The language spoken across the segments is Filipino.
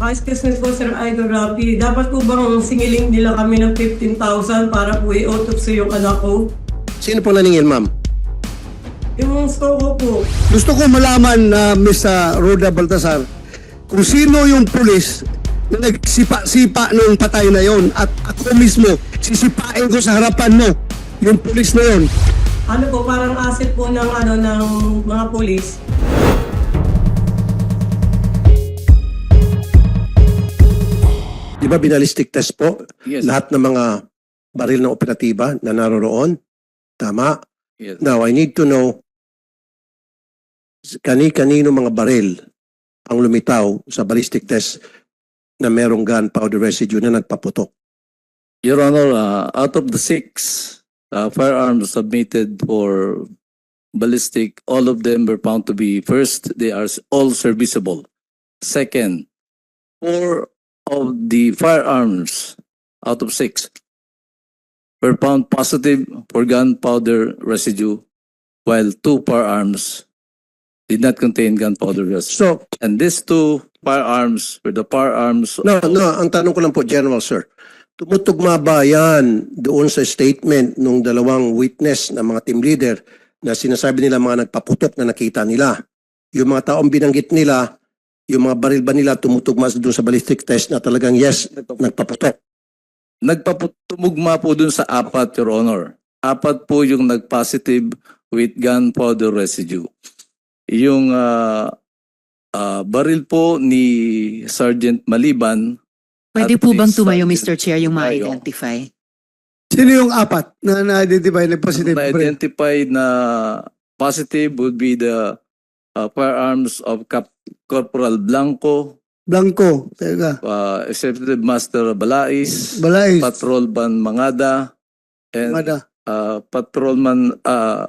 Naka-excuse me po, Sir Idol Rapi. Dapat po bang singiling nila kami ng 15,000 para po i-autopsy yung anak ko? Sino po naningil, ma'am? Yung gusto ko po. Gusto ko malaman na Miss uh, Rhoda Baltasar kung sino yung pulis na nagsipa-sipa nung patay na yon at ako mismo sisipain ko sa harapan mo yung pulis na yon. Ano po, parang asset po ng, ano, ng mga polis. Di ba binalistic test po? Yes. Lahat ng mga baril ng operatiba na naroroon? Tama. Yes. Now, I need to know kani-kanino mga baril ang lumitaw sa ballistic test na merong gunpowder residue na nagpaputok. Your Honor, uh, out of the six uh, firearms submitted for ballistic, all of them were found to be first, they are all serviceable. Second, four of the firearms out of six were found positive for gunpowder residue, while two firearms did not contain gunpowder residue. So, And these two firearms were the firearms no, no, ang tanong ko lang po, General Sir, tumutugma ba yan doon sa statement ng dalawang witness na mga team leader na sinasabi nila mga nagpaputok na nakita nila? Yung mga taong binanggit nila, yung mga baril ba nila tumutugma doon sa ballistic test na talagang yes, nagpaputok? Nagpaputumugma po dun sa apat, Your Honor. Apat po yung nag-positive with gunpowder residue. Yung ah, ah, baril po ni Sergeant Maliban, Pwede po bang tumayo, uh, Mr. Chair, yung ma-identify? Sino yung apat na na-identify na positive? na-identify na positive would be the ah, firearms of Cap Corporal Blanco, Blanco, teka, uh, Executive Master Balais, Balay, Patrolman Mangada, and Mada. uh, Patrolman uh,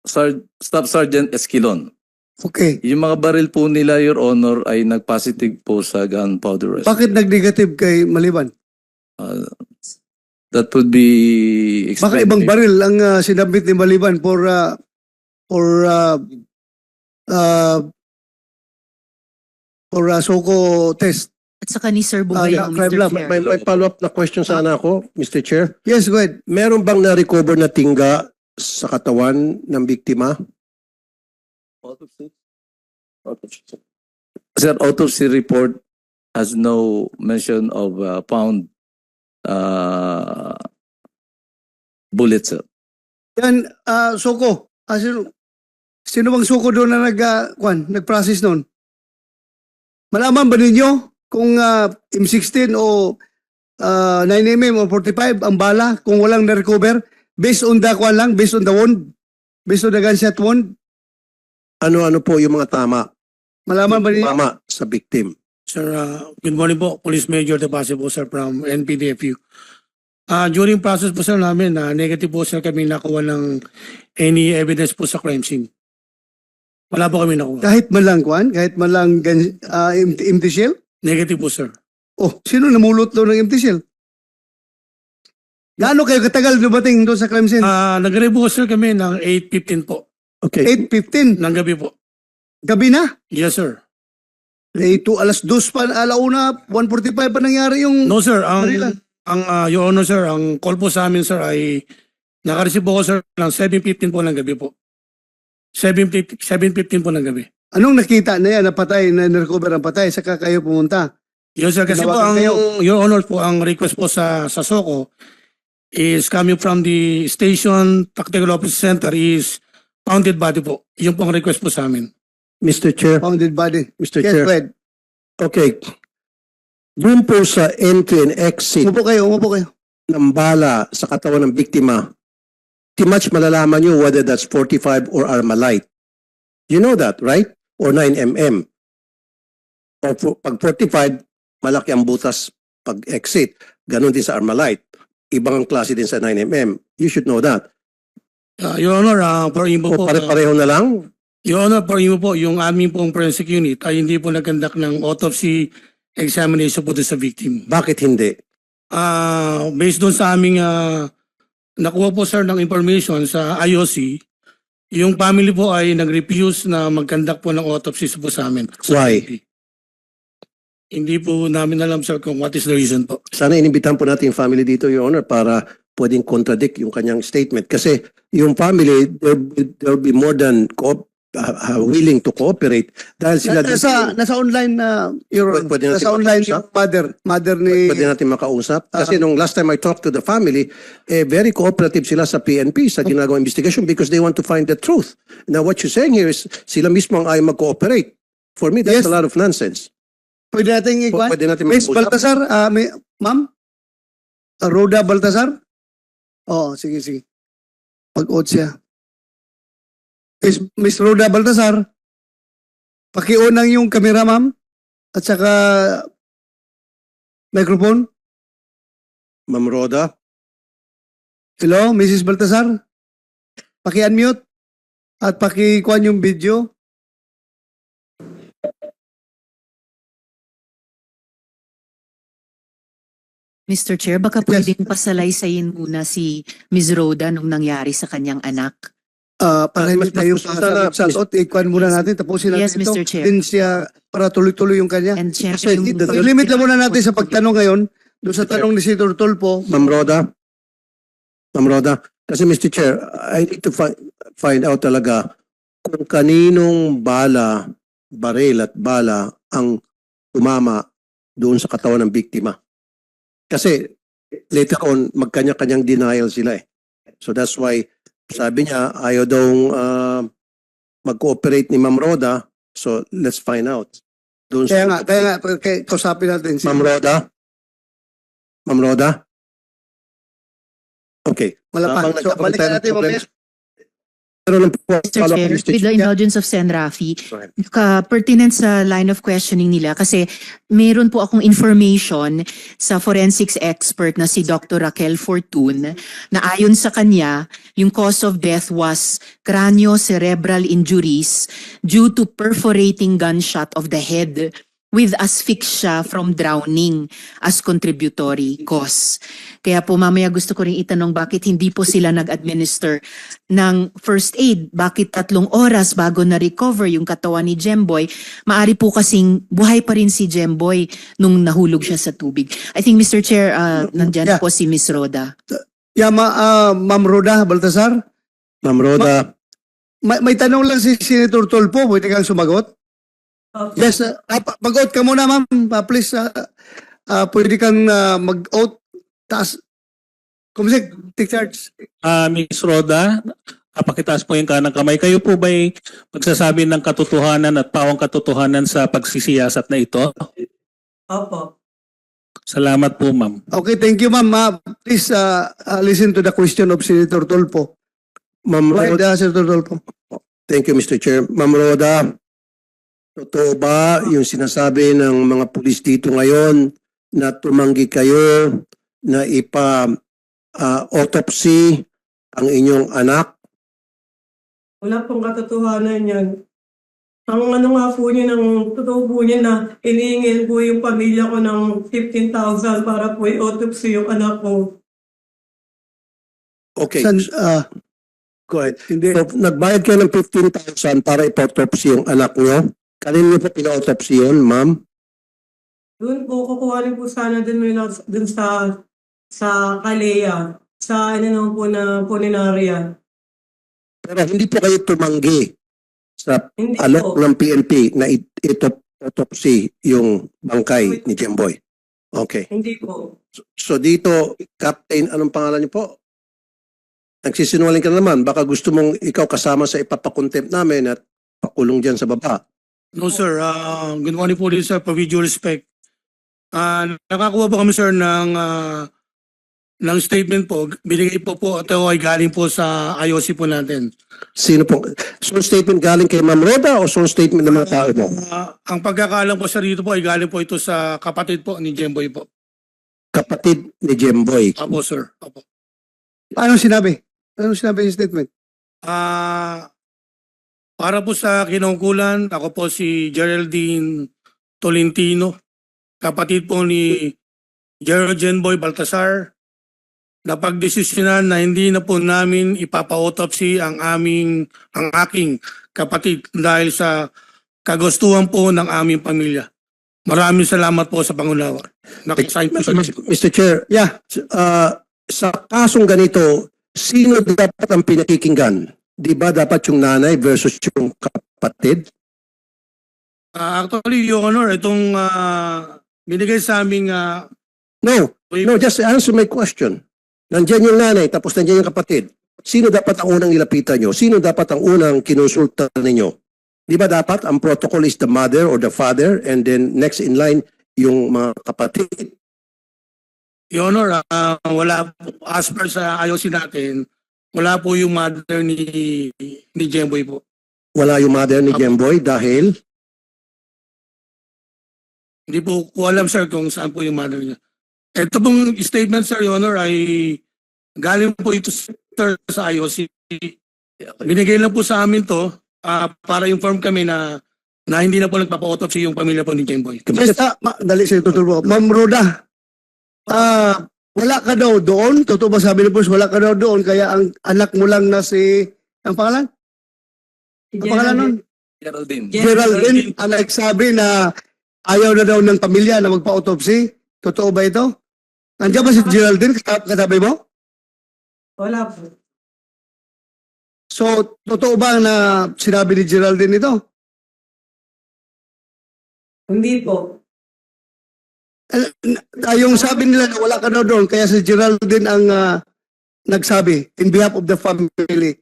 Sar- Staff Sergeant Esquilon. Okay. Yung mga baril po nila, Your Honor, ay nag-positive po sa gunpowder residue. Bakit nag-negative kay Maliban? Uh, that would be Baka explained. ibang baril ang uh, sinabit ni Maliban for uh, for uh, uh, for uh, Soko test. At saka ni Sir Ah, Bugayo, crime Mr. lab. Chair. May, may follow-up na question sana ako, Mr. Chair. Yes, go ahead. Meron bang na-recover na tingga sa katawan ng biktima? Sir, autopsy report has no mention of uh, found uh, bullets, sir. Yan, uh, Soko. Ah, sino, sino bang Soko doon na nag, uh, kwan, nag-process noon? Malaman ba ninyo kung uh, M16 o uh, 9mm o 45 ang bala kung walang na-recover? Based on the kwan lang, based on the wound, based on the gunshot wound, Ano-ano po yung mga tama? malaman ba ninyo? Tama sa victim. Sir, uh, good morning po. Police Major De Base po, sir, from NPDFU. Uh, during process po, sir, namin, uh, negative po, sir, kami nakuha ng any evidence po sa crime scene. Wala po kami nakuha. Kahit man lang kwan, kahit man lang uh, empty, empty shell? Negative po, sir. Oh, sino namulot doon ng empty shell? Gaano kayo katagal dumating doon sa crime scene? Uh, Nag-arrive po, sir, kami ng 8.15 po. Okay. 8.15. Ng gabi po. Gabi na. Yes, sir. Eh, ito, alas 2 pa, alauna, 1.45 pa nangyari yung... No, sir. Ang, ang uh, Your Honor, sir, ang call po sa amin, sir, ay nakareceive po ko, sir, ng 7.15 po ng gabi po. 7.15 7.15 po ng gabi. Anong nakita na yan, na patay, na recover ang patay, saka kayo pumunta? Yes, sir. Kasi po, ang, kayo. Your Honor po, ang request po sa, sa SOCO is coming from the station tactical office center is founded body po. Yung pong request po sa amin. Mr. Chair, Founded body. Mr. Yes, Chair. ahead. Okay. Doon po sa entry and exit Umupo kayo, umupo kayo. ng bala sa katawan ng biktima, di much malalaman nyo whether that's 45 or Armalite. You know that, right? Or 9mm. O pag 45, malaki ang butas pag exit. Ganon din sa Armalite. Ibang ang klase din sa 9mm. You should know that. Uh, Your Honor, uh, for po, uh, pare-pareho na lang, Your Honor, for info po, yung aming pong forensic unit ay hindi po nagkandak ng autopsy examination po sa victim. bakit hindi? Ah, based doon sa aming ah, nakuha po sir ng information sa IOC, yung family po ay nag-refuse na mag-conduct po ng autopsy po sa amin. Why? Hindi po namin alam sir kung what is the reason po. Sana inimbitahan po natin yung family dito, Your Honor, para pwedeng contradict yung kanyang statement. Kasi yung family, there will there'll be more than co- uh, uh, willing to cooperate dahil sila Na- nasa, nasa online na, Your Honor. Pwede natin nasa online makausap? yung mother, mother ni... pwede natin makausap. Kasi nung last time I talked to the family, eh, very cooperative sila sa PNP sa ginagawang investigation because they want to find the truth. Now what you're saying here is sila mismo ang ayaw mag-cooperate. For me, that's Yes. a lot of nonsense. Pwede natin P- ikuan? Pwede natin Miss mag-usap. Baltasar, ah, may, ma'am? Ah, Rhoda Baltasar? Oo, sige, sige. Pag-out siya. Miss, Miss Rhoda Baltasar, pakiunang yung kamera, ma'am. At saka, microphone. Ma'am Roda, Hello, Mrs. Baltasar? Paki-unmute. At paki-kuan yung video. Mr. Chair, baka pwedeng pasalaysayin muna si Ms. Rhoda nung nangyari sa kanyang anak. Ah, para Ah, hindi mas- tayo mas- sana- sa ikuan muna natin. Tapusin natin Yes, ito. Mr. Chair. Then siya, para tuloy-tuloy yung kanya. And Kasi yung... limit lang muna natin sa pagtanong ngayon. Doon sa tanong ni Senator Tolpo, Ma'am Roda, Ma'am Roda, kasi Mr. Chair, I need to fi- find out talaga kung kaninong bala, baril at bala ang tumama doon sa katawan ng biktima. Kasi later on, magkanya-kanyang denial sila eh. So that's why sabi niya ayaw daw uh, mag-cooperate ni Ma'am Roda. So let's find out. Doon kaya nga, kaya nga, kaya kausapin natin si Ma'am Roda? Ma'am Roda? Okay. Malapang. So, balikan natin mamaya. Pero lang po, Mr. Chair, with the indulgence of Sen. Rafi, ka pertinent sa line of questioning nila kasi meron po akong information sa forensics expert na si Dr. Raquel Fortun na ayon sa kanya, yung cause of death was craniocerebral injuries due to perforating gunshot of the head with asphyxia from drowning as contributory cause. Kaya po mamaya gusto ko rin itanong bakit hindi po sila nag-administer ng first aid. Bakit tatlong oras bago na-recover yung katawan ni Jemboy? Maari po kasing buhay pa rin si Jemboy nung nahulog siya sa tubig. I think Mr. Chair, uh, nandyan Yeah. po si Miss Roda. Yeah, ma, ah, Ma'am Roda Baltasar, Ma'am Roda, may, may tanong lang si Senator Tolpo, pwede kang sumagot? Yes, uh, mag-out ka muna ma'am, Ah, please. ah, ah, pwede kang ah, mag-out, taas. Kumisik, take charge. Ah, Ms. Roda, kapakitaas po yung kanang kamay. Kayo po ba'y magsasabi ng katotohanan at pawang katotohanan sa pagsisiyasat na ito? Opo. Salamat po, ma'am. Okay, thank you ma'am. Ah, please ah, ah, listen to the question of Senator Tolpo. Ma'am Right, Roda, ah, Senator Tolpo. thank you Mr. Chair. Ma'am Roda, totoo ba yung sinasabi ng mga pulis dito ngayon na tumanggi kayo na ipa ah, autopsy ang inyong anak? Wala pong katotohanan yan. Ang ano nga po niya, ng totoo po niya na iningil po yung pamilya ko ng 15,000 para po i-autopsy yung anak ko. Okay, San, ah, go ahead. hindi. So, nagbayad kayo ng 15,000 para ipa-autopsy yung anak niyo. Kanino niyo po pina-autopsy yun, ma'am? Doon po, kukuhanin po sana din nila dun sa sa Kalea, sa ano naman po na Puninaria. Pero hindi po kayo tumanggi sa Hindi alok po. ng PNP na it- ito autopsy yung bangkay ni Jemboy. Okay. Hindi po. So dito, Captain, anong pangalan niyo po? Nagsisinungaling ka na naman. Baka gusto mong ikaw kasama sa ipapakontempt namin at pakulong dyan sa baba. No sir, Ah, good morning po din sir, for video respect. Ah, nakakuha po kami sir ng ah, ng statement po. Binigay po po ito ay galing po sa IOC po natin. Sino po? So statement galing kay Ma'am Roda o so statement ng mga tao mo? Ah, ang pagkakalang po sa dito po ay galing po ito sa kapatid po ni Jemboy po. Kapatid ni Jemboy. Apo sir. Apo. Paano sinabi? Ano sinabi yung statement? Ah, para po sa kinungkulan, ako po si Geraldine Tolentino, kapatid po ni Gerald Jenboy Baltasar. Napagdesisyonan na hindi na po namin ipapa-autopsy ang aming ang aking kapatid dahil sa kagustuhan po ng aming pamilya. Maraming salamat po sa Pangunawa. Nakisign po sa Mr. Chair, Yeah. uh, sa kasong ganito, sino dapat ang pinakikinggan? Di ba dapat yung nanay versus yung kapatid? Ah, actually, Your Honor, itong ah, binigay sa aming ah, No, no, just answer my question. Nandiyan yung nanay, tapos nandiyan yung kapatid. Sino dapat ang unang ilapitan nyo? Sino dapat ang unang kinonsulta ninyo? Di ba dapat ang protocol is the mother or the father and then next in line yung mga kapatid? Your Honor, ah, wala as per sa IOC natin, wala po yung mother ni ni Jemboy po. Wala yung mother ni Gemboy dahil Hindi po ko alam sir kung saan po yung mother niya. Ito pong statement sir, Your Honor, ay galing po ito sir sa IOC. Binigay lang po sa amin to ah, para inform kami na na hindi na po nagpapa-autopsy yung pamilya po ni Jemboy. Yes, ah, ma- dali sa tutulpo. Ma'am Roda, ah, wala ka daw doon? Totoo ba sabi ni Boss, wala ka daw doon? Kaya ang anak mo lang na si, ang pangalan? Ang pangalan nun? Geraldine. Geraldine, ang nagsabi na ayaw na daw ng pamilya na magpa-autopsy. Totoo ba ito? Nandiyan ba si Geraldine Kata- katabi mo? Wala po. So, totoo ba na sinabi ni Geraldine ito? Hindi po. Ah, yung sabi nila na wala ka daw doon, kaya si Geraldine ang ah, nagsabi in behalf of the family.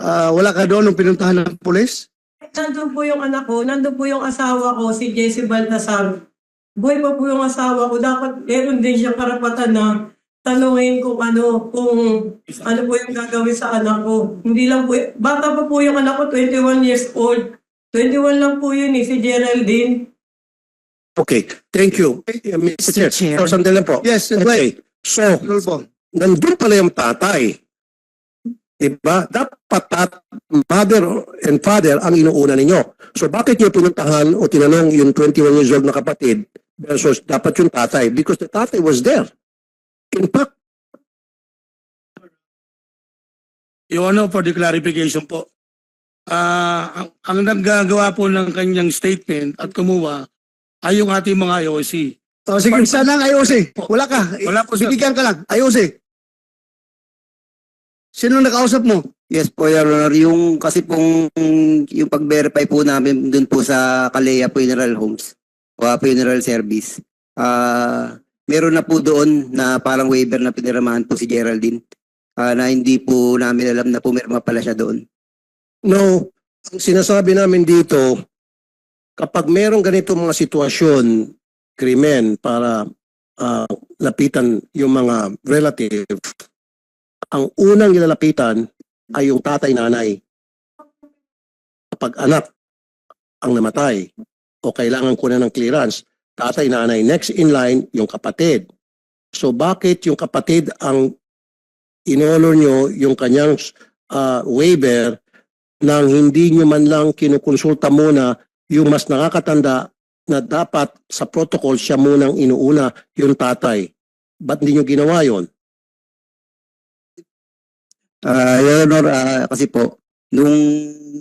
Ah, wala ka doon nung pinuntahan ng pulis? Nandun po yung anak ko, nandun po yung asawa ko, si Jessie Baltasar. Boy pa po yung asawa ko, dapat meron din siya karapatan na tanungin kung ano, kung ano po yung gagawin sa anak ko. Hindi lang po, bata pa po yung anak ko, 21 years old. 21 lang po yun eh, si Geraldine. Okay, thank you. Eh, Mr. Chair, Chair. so sandali lang po. Yes, Okay, so Tulpo. nandun pala yung tatay. Diba? Dapat tat, mother and father ang inuuna ninyo. So bakit niyo pinuntahan o tinanong yung 21 years old na kapatid versus dapat yung tatay? Because the tatay was there. In fact, Your Honor, for the clarification po. Ah, ang, ang naggagawa po ng kanyang statement at kumuha ay yung ating mga IOC. Oh, sige, sana ang IOC. Wala ka. Wala po, sir. Binigyan ka lang. IOC. Sino nakausap mo? Yes po, Your Honor. Yung kasi pong yung pag-verify po namin dun po sa Kalea Funeral Homes o Funeral Service. Ah, meron na po doon na parang waiver na piniramahan po si Geraldine. Ah, na hindi po namin alam na pumirma pala siya doon. no, ang sinasabi namin dito, kapag merong ganito mga sitwasyon, krimen para ah, lapitan yung mga relative, ang unang ilalapitan ay yung tatay nanay. Kapag anak ang namatay o kailangan kunan ng clearance, tatay nanay. Next in line, yung kapatid. So bakit yung kapatid ang inolor nyo yung kanyang ah, waiver nang hindi nyo man lang kinukonsulta muna yung mas nakakatanda na dapat sa protocol siya munang inuuna yung tatay. Ba't hindi nyo ginawa yon? Ah, Your Honor, ah, kasi po, nung,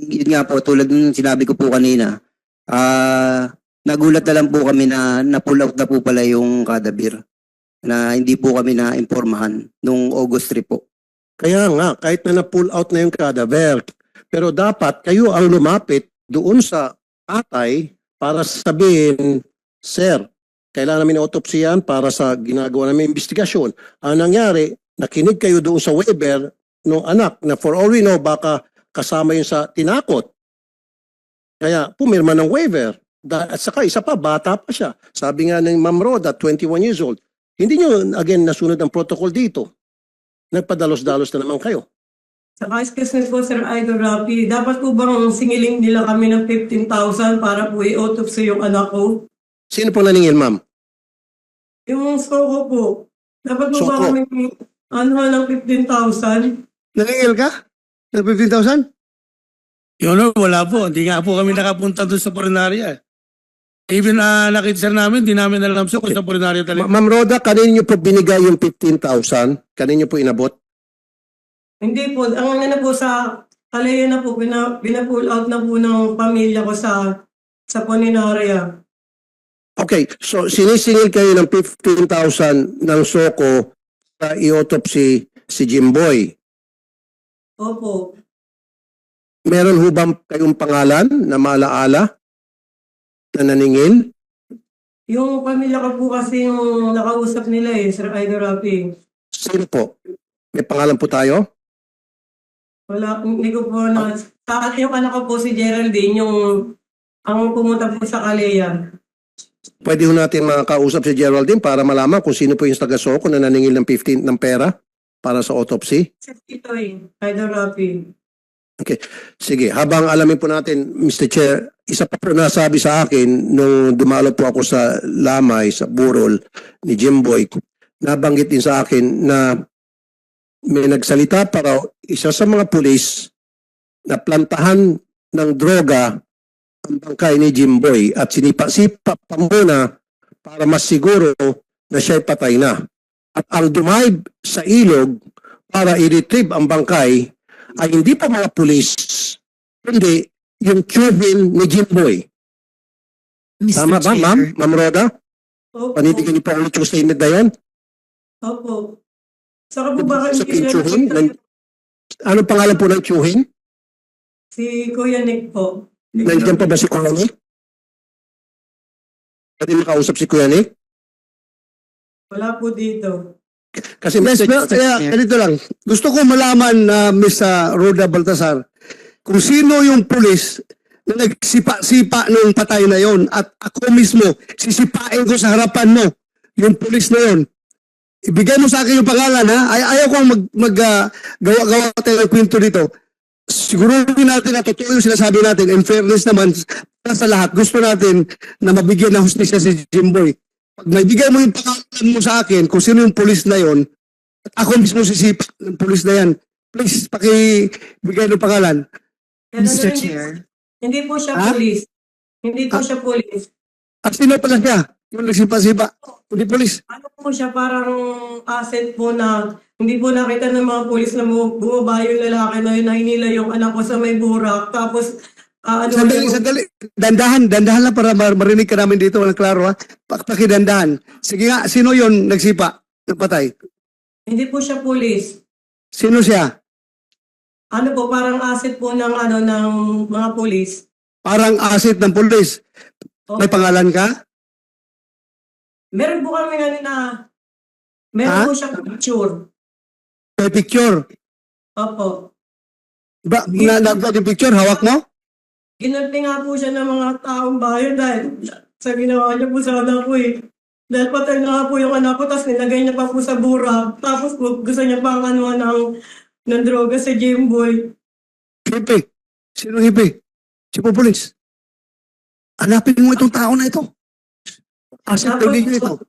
yun nga po, tulad nung sinabi ko po kanina, ah, nagulat na lang po kami na na-pull out na po pala yung kadabir na hindi po kami na-informahan nung August 3 po. Kaya nga, kahit na na-pull out na yung cadaver, pero dapat kayo ang lumapit doon sa tatay para sabihin, Sir, kailangan namin autopsy yan para sa ginagawa namin investigasyon. Ang nangyari, nakinig kayo doon sa waiver ng anak na for all we know, baka kasama yun sa tinakot. Kaya pumirma ng waiver. At saka isa pa, bata pa siya. Sabi nga ng Ma'am Roda, 21 years old. Hindi nyo, again, nasunod ang protocol dito. Nagpadalos-dalos na naman kayo. Saka excuse po, Sir Idol Rapi, dapat po bang singiling nila kami ng 15,000 para po i-autopsy yung anak ko? Sino pong naningil, ma'am? Yung soko po, dapat po ba Soko. kami ano ng 15,000? Nangingil ka? Ng 15,000? Your Honor, wala po. Hindi nga po kami nakapunta doon sa Porinaria. Even uh, nakita sir namin, di namin alam sir kung sa Porinaria Ma- talaga. Ma'am Roda, kanino niyo po binigay yung 15,000? Kanino niyo po inabot? Hindi po, ang ano po sa Kalaya na po, pina, pina-pull out na po ng pamilya ko sa sa Poninaria. Okay, so sinisingil kayo ng 15,000 ng Soko sa i-autopsy si Jimboy. Opo. Meron ho bang kayong pangalan na maalaala na naningil? Yung pamilya ko po kasi yung nakausap nila eh, Sir Idol Rafi. Sino po? May pangalan po tayo? Wala, hindi ko po na... Sa yung anak ko po si Geraldine, yung ang pumunta po sa Kalea. Pwede ho natin makakausap si Geraldine para malaman kung sino po yung taga-Soko na naningil ng 15 ng pera para sa autopsy. Ito eh, Idol Rafi. Sige, habang alamin po natin, Mr. Chair, isa pa po nasabi sa akin nung dumalo po ako sa Lamay, sa Burol ni Jimboy, nabanggit din sa akin na may nagsalita para isa sa mga pulis na plantahan ng droga ang bangkay ni Jimboy at sinipa-sipa pa muna para mas siguro na siya'y patay na. At ang dumive sa ilog para i-retrieve ang bangkay ay hindi pa mga pulis, kundi yung tubing ni Jimboy. Mr. Tama ba, Chair. ma'am? Ma'am Roda? Opo. Panindigan niyo pa ulit yung statement na yan? Opo. Saka po baka Sa hindi siya pinchuhin? nakita- Ano pangalan po ng tsuhin? Si Kuya Nick po. Nandiyan pa ba si Kuya Nick? Pwede makausap si Kuya Nick? Wala po dito. Kasi Yes, Mr. pero, kaya, ganito lang. Gusto ko malaman na Miss ah, Rhoda Baltasar kung sino yung pulis na nagsipa-sipa nung patay na yon at ako mismo sisipain ko sa harapan mo yung pulis na yon. Ibigay mo sa akin yung pangalan ha. Ay ayaw kong mag, mag ah, gawa-gawa tayo ng kwento dito. Siguruhin natin na totoo yung sinasabi natin. In fairness naman, para sa lahat, gusto natin na mabigyan ng hustisya si Jimboy. Pag naibigay mo yung pangalan mo sa akin, kung sino yung pulis na yon, at ako mismo sisipa ng pulis na yan, please, pakibigay ng pangalan. Pero Mr. hindi- Chair. Hindi po siya Ha? police. Hindi po Ah. siya police. At sino pala siya? Yung nagsipa-sipa. Hindi pulis. Ano po siya parang asset po na hindi po nakita ng mga polis na bu- bumaba yung lalaki na yun na hinila yung anak ko sa may burak. Tapos, ah, ano, Sandali, sandali. Dandahan, dandahan lang para mar- marinig ka namin dito. Walang klaro ha. Pak- Pakidandahan. Sige nga, sino yon nagsipa? Nagpatay? hindi po siya police. Sino siya? Ano po, parang asset po ng, ano, ng mga polis. Parang asset ng pulis. May pangalan ka? Meron po kami na, na meron Ha? po siya picture. May picture. Opo. Ba, na, na, yung picture, hawak mo? Ginanti nga po siya ng mga taong bayan dahil sa ginawa niya po sa anak ko eh. Dahil patay na nga po yung anak ko, tapos nilagay niya pa po sa burak. Tapos po, gusto niya pang ano ng, ng droga sa Jimboy. Hippie. Sino hippie? Si pulis. Hanapin mo itong tao na ito. Asset Tapos po,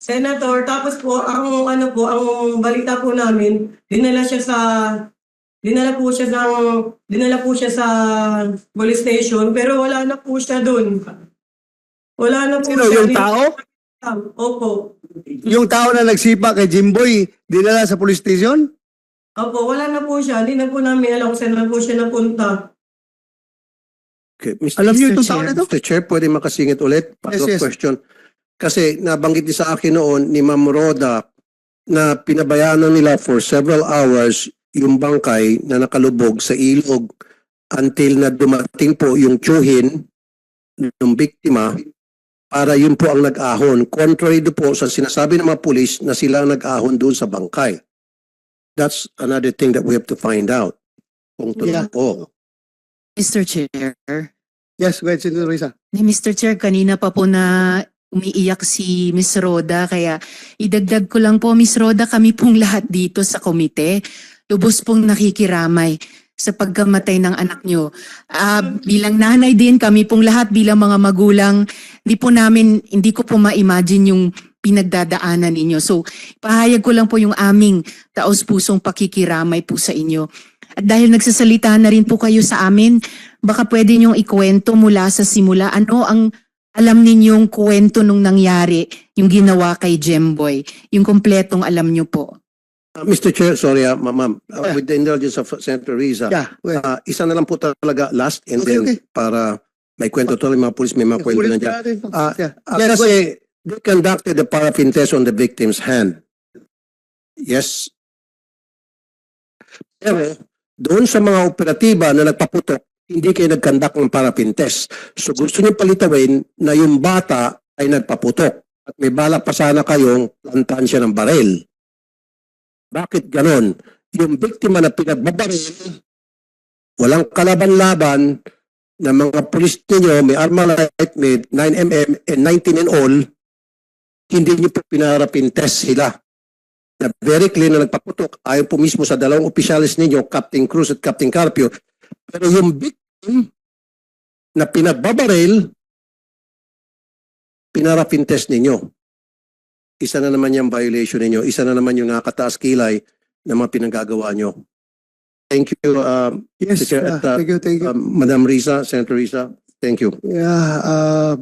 Senator, tapos po, ang ano po, ang balita po namin, dinala siya sa, dinala po siya sa, dinala po siya sa police station, pero wala na po siya doon. Wala na po Sino? siya. Yung tao? Opo. Yung tao na nagsipa kay Jimboy, dinala sa police station? Opo, wala na po siya. Hindi na po namin alam kung saan na po siya napunta. Okay, Mr. Alam niyo itong tao na ito? Mr. Chair, pwede makasingit ulit? Yes, yes. question. Kasi nabanggit din sa akin noon ni Ma'am Roda na pinabayaan na nila for several hours yung bangkay na nakalubog sa ilog until na dumating po yung tsuhin ng biktima para yun po ang nag-ahon. Contrary do po sa sinasabi ng mga pulis na sila ang nag-ahon doon sa bangkay. That's another thing that we have to find out. Kung Yeah. totoo. Mr. Chair. Yes, go ahead, Senator Risa. Ni Mr. Chair, kanina pa po na umiiyak si Miss Roda kaya idagdag ko lang po Miss Roda kami pong lahat dito sa komite lubos pong nakikiramay sa pagkamatay ng anak nyo. Ah, bilang nanay din kami pong lahat bilang mga magulang hindi po namin hindi ko po ma-imagine yung pinagdadaanan ninyo. So pahayag ko lang po yung aming taos pusong pakikiramay po sa inyo. At dahil nagsasalita na rin po kayo sa amin, baka pwede niyong ikwento mula sa simula ano ang alam ninyong kwento nung nangyari, yung ginawa kay Jemboy, yung kompletong alam niyo po. Uh, Mr. Chair, sorry, uh, ma- ma'am. Uh, Yeah. with the indulgence of Senator Riza, Yeah, ahead. uh, isa na lang po talaga last and Okay, then okay. para May kwento to mga pulis, may mga kwento na dyan. Ah, Yeah. Ah, Yes, kasi they conducted the paraffin test on the victim's hand. Yes. Pero doon sa mga operatiba na nagpaputok, hindi kayo nag-conduct ng paraffin test. So gusto niyo palitawin na yung bata ay nagpaputok at may bala pa sana kayong plantahan siya ng baril. Bakit ganon? Yung biktima na pinagbabaril, walang kalaban-laban ng mga pulis ninyo, may Armalite, may 9mm and 19 and all, hindi niyo po pinarapin test sila. Na very clear na nagpaputok, ayon po mismo sa dalawang opisyalis ninyo, Captain Cruz at Captain Carpio. Pero yung victim na pinagbabaril, pinarapin test ninyo. Isa na naman yung violation ninyo, isa na naman yung nakataas kilay na mga pinagagawa nyo. Thank you, uh, Yes. Chair, ah, at, uh, thank you, thank you. um, Madam Risa, Senator Risa. Thank you. Yeah, uh,